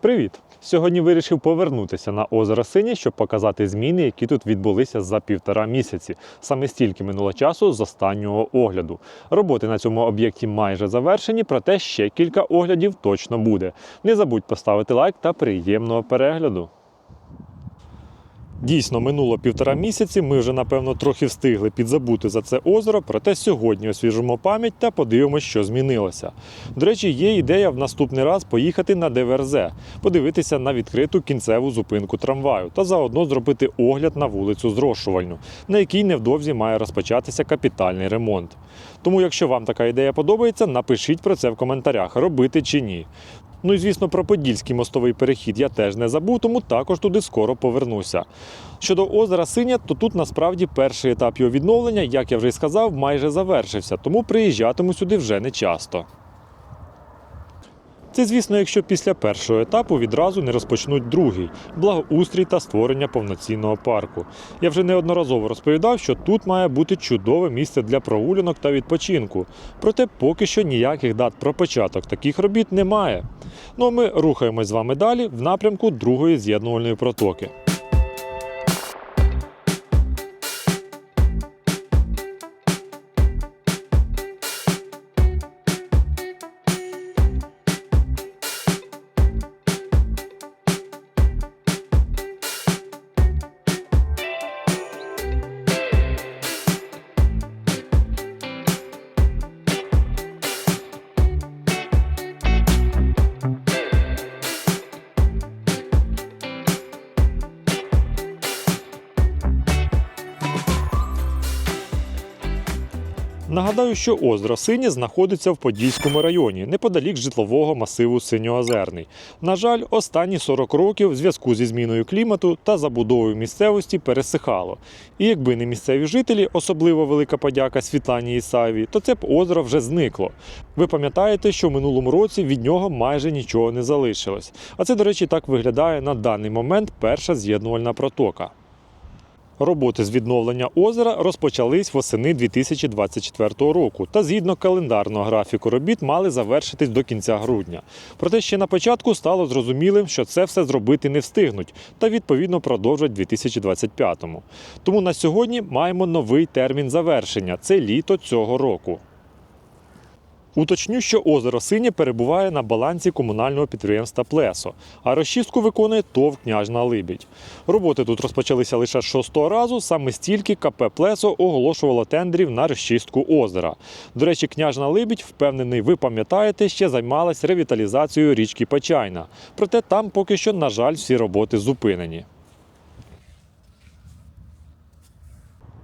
Привіт! Сьогодні вирішив повернутися на озеро Сині, щоб показати зміни, які тут відбулися за півтора місяці. Саме стільки минуло часу з останнього огляду. Роботи на цьому об'єкті майже завершені, проте ще кілька оглядів точно буде. Не забудь поставити лайк та приємного перегляду. Дійсно, минуло півтора місяці. Ми вже напевно трохи встигли підзабути за це озеро. Проте сьогодні освіжимо пам'ять та подивимося, що змінилося. До речі, є ідея в наступний раз поїхати на ДВРЗ, подивитися на відкриту кінцеву зупинку трамваю та заодно зробити огляд на вулицю Зрошувальну, на якій невдовзі має розпочатися капітальний ремонт. Тому, якщо вам така ідея подобається, напишіть про це в коментарях, робити чи ні. Ну і звісно, про подільський мостовий перехід я теж не забув, тому також туди скоро повернуся. Щодо озера Синя, то тут насправді перший етап його відновлення, як я вже й сказав, майже завершився, тому приїжджатиму сюди вже не часто. Це, звісно, якщо після першого етапу відразу не розпочнуть другий благоустрій та створення повноцінного парку. Я вже неодноразово розповідав, що тут має бути чудове місце для прогулянок та відпочинку. Проте поки що ніяких дат про початок таких робіт немає. Ну а ми рухаємось з вами далі в напрямку другої з'єднувальної протоки. Нагадаю, що озеро Синє знаходиться в Подільському районі, неподалік житлового масиву Синьоозерний. На жаль, останні 40 років в зв'язку зі зміною клімату та забудовою місцевості пересихало. І якби не місцеві жителі, особливо велика подяка Світлані Ісаєвій, то це б озеро вже зникло. Ви пам'ятаєте, що в минулому році від нього майже нічого не залишилось. А це, до речі, так виглядає на даний момент перша з'єднувальна протока. Роботи з відновлення озера розпочались восени 2024 року та згідно календарного графіку робіт мали завершитись до кінця грудня. Проте ще на початку стало зрозумілим, що це все зробити не встигнуть та відповідно продовжать у 2025-му. Тому на сьогодні маємо новий термін завершення це літо цього року. Уточню, що озеро Синє перебуває на балансі комунального підприємства Плесо, а розчистку виконує ТОВ Княжна Либідь. Роботи тут розпочалися лише шостого разу, саме стільки КП Плесо оголошувало тендерів на розчистку озера. До речі, княжна Либідь, впевнений, ви пам'ятаєте, ще займалась ревіталізацією річки Почайна. Проте там поки що, на жаль, всі роботи зупинені.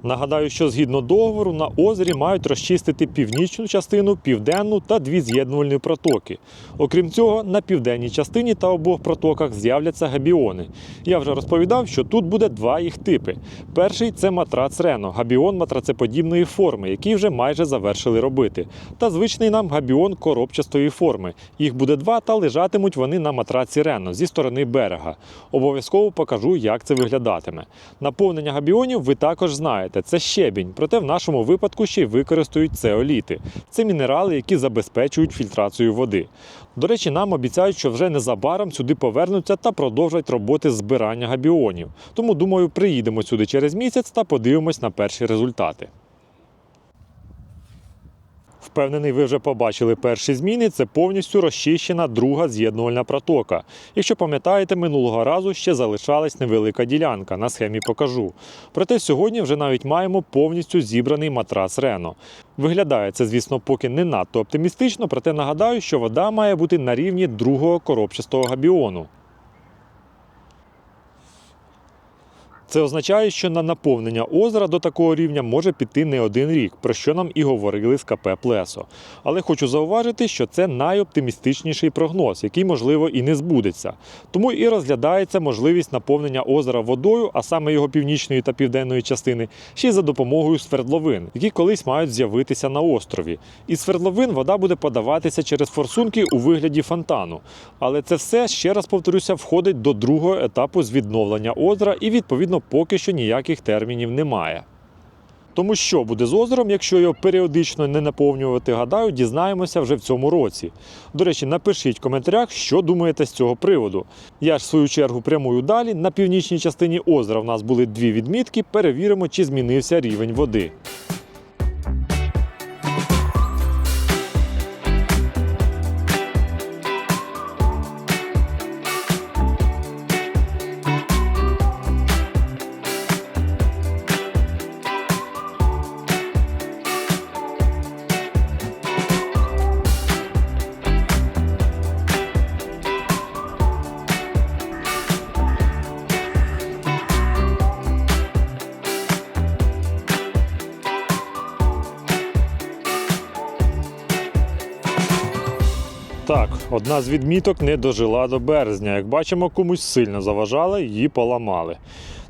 Нагадаю, що згідно договору на озері мають розчистити північну частину, південну та дві з'єднувальні протоки. Окрім цього, на південній частині та обох протоках з'являться габіони. Я вже розповідав, що тут буде два їх типи. Перший це матрац Рено, габіон матрацеподібної форми, який вже майже завершили робити. Та звичний нам габіон коробчастої форми. Їх буде два, та лежатимуть вони на матраці Рено зі сторони берега. Обов'язково покажу, як це виглядатиме. Наповнення габіонів ви також знаєте. Це щебінь, проте в нашому випадку ще й використають цеоліти. Це мінерали, які забезпечують фільтрацію води. До речі, нам обіцяють, що вже незабаром сюди повернуться та продовжать роботи збирання габіонів. Тому, думаю, приїдемо сюди через місяць та подивимось на перші результати. Впевнений, ви вже побачили перші зміни. Це повністю розчищена друга з'єднувальна протока. Якщо пам'ятаєте, минулого разу ще залишалась невелика ділянка. На схемі покажу. Проте сьогодні вже навіть маємо повністю зібраний матрас Рено. Виглядає це, звісно, поки не надто оптимістично, проте нагадаю, що вода має бути на рівні другого коробчастого габіону. Це означає, що на наповнення озера до такого рівня може піти не один рік, про що нам і говорили з КП Плесо. Але хочу зауважити, що це найоптимістичніший прогноз, який, можливо, і не збудеться. Тому і розглядається можливість наповнення озера водою, а саме його північної та південної частини, ще й за допомогою свердловин, які колись мають з'явитися на острові. Із свердловин вода буде подаватися через форсунки у вигляді фонтану. Але це все, ще раз повторюся, входить до другого етапу з відновлення озера і відповідно поки що ніяких термінів немає. Тому що буде з озером, якщо його періодично не наповнювати, гадаю, дізнаємося вже в цьому році. До речі, напишіть в коментарях, що думаєте з цього приводу. Я ж в свою чергу прямую далі. На північній частині озера в нас були дві відмітки. Перевіримо, чи змінився рівень води. Так, одна з відміток не дожила до березня. Як бачимо, комусь сильно заважала, її поламали.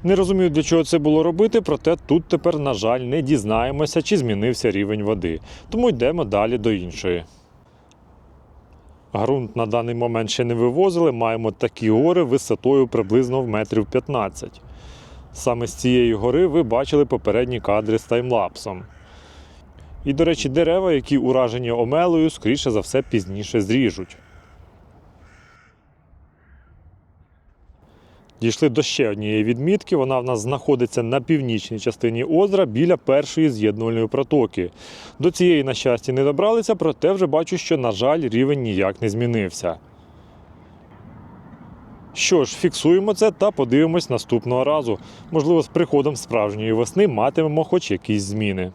Не розумію, для чого це було робити, проте тут тепер, на жаль, не дізнаємося, чи змінився рівень води. Тому йдемо далі до іншої. Грунт на даний момент ще не вивозили, маємо такі гори висотою приблизно в метрів 15. Саме з цієї гори ви бачили попередні кадри з таймлапсом. І, до речі, дерева, які уражені омелою, скоріше за все пізніше зріжуть. Дійшли до ще однієї відмітки. Вона в нас знаходиться на північній частині озера біля першої з'єднувальної протоки. До цієї, на щастя, не добралися, проте вже бачу, що, на жаль, рівень ніяк не змінився. Що ж, фіксуємо це та подивимось наступного разу. Можливо, з приходом справжньої весни матимемо хоч якісь зміни.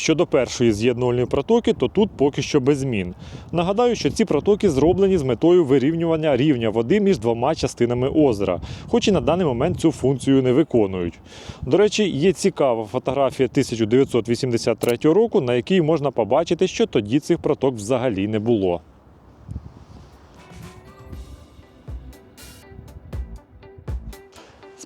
Щодо першої з'єднувальної протоки, то тут поки що без змін. Нагадаю, що ці протоки зроблені з метою вирівнювання рівня води між двома частинами озера, хоч і на даний момент цю функцію не виконують. До речі, є цікава фотографія 1983 року, на якій можна побачити, що тоді цих проток взагалі не було.